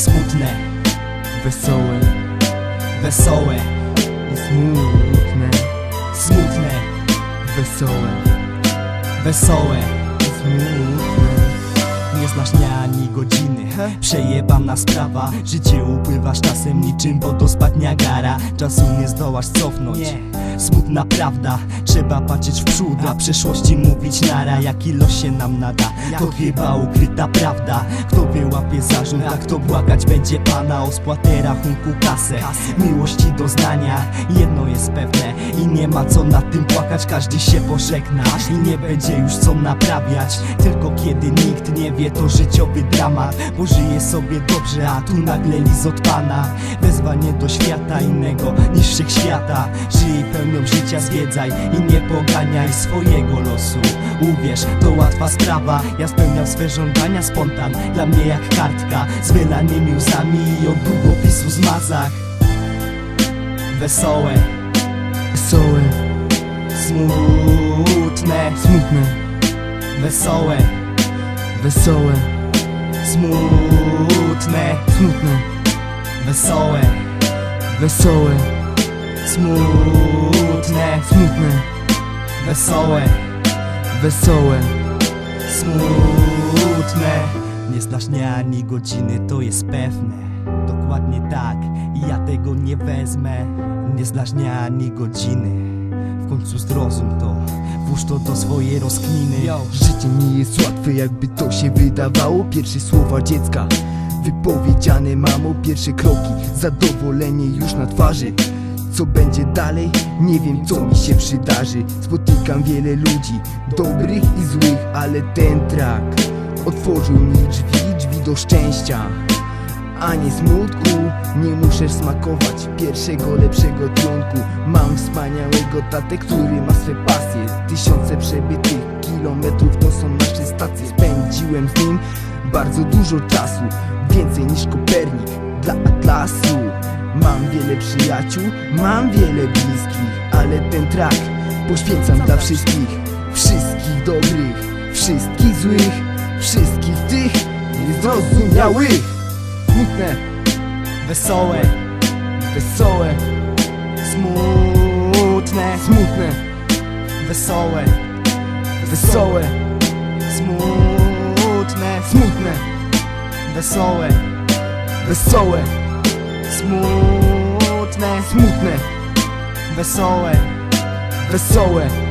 smutne, Wesołe wesołe, i smutne smutne, Wesołe wesołe. i smutne znasz dnia ani godziny Przejebana sprawa Życie upływa z czasem niczym wodospad Niagara Czasu nie zdołasz cofnąć. Smutna prawda Trzeba patrzeć w przód A przeszłości mówić nara. Jaki los się nam nada To chyba ukryta prawda. Kto wyłapie zarzut A kto błagać będzie pana O spłatę rachunku kasę. Miłości doznania Jedno jest pewne nie ma co nad tym płakać Każdy się pożegna. I nie będzie już co naprawiać Tylko kiedy nikt nie wie to życiowy dramat. Bo żyje sobie dobrze, a tu nagle list od pana. Wezwanie do świata innego niż wszechświata. Żyj pełnią życia, zwiedzaj i nie poganiaj swojego losu. Uwierz, to łatwa sprawa. Ja spełniam swe żądania spontan. Dla mnie jak kartka z wylanymi łzami I od długopisu zmazach Wesołe, Wesołe, smutne, smutne. Wesołe, Wesołe, smutne, smutne. Wesołe, Wesołe, smutne, smutne. Wesołe, Wesołe smutne. Nie znasz ani godziny, to jest pewne Dokładnie tak. Ja tego nie wezmę. Nie znasz dnia ani godziny. W końcu zrozum to. Włóż to do swojej rozkminy. Życie nie jest łatwe jakby to się wydawało. Pierwsze słowa dziecka. Wypowiedziane mamo Pierwsze kroki. Zadowolenie już na twarzy. Co będzie dalej? Nie wiem co mi się przydarzy. Spotykam wiele ludzi. Dobrych i złych Ale ten track Otworzył mi drzwi Drzwi do szczęścia a nie smutku. Nie muszę smakować pierwszego lepszego trunku Mam wspaniałego tatę, który ma swe pasje. Tysiące przebytych kilometrów to są nasze stacje. Spędziłem z nim bardzo dużo czasu. Więcej niż Kopernik dla Atlasu. Mam wiele przyjaciół, mam wiele bliskich Ale ten track poświęcam dla wszystkich. Wszystkich dobrych, wszystkich złych Wszystkich tych niezrozumiałych Wesołe, wesołe, smutne, smutne, wesołe, wesołe, smutne, smutne, wesołe, wesołe, smutne, smutne, wesołe, wesołe,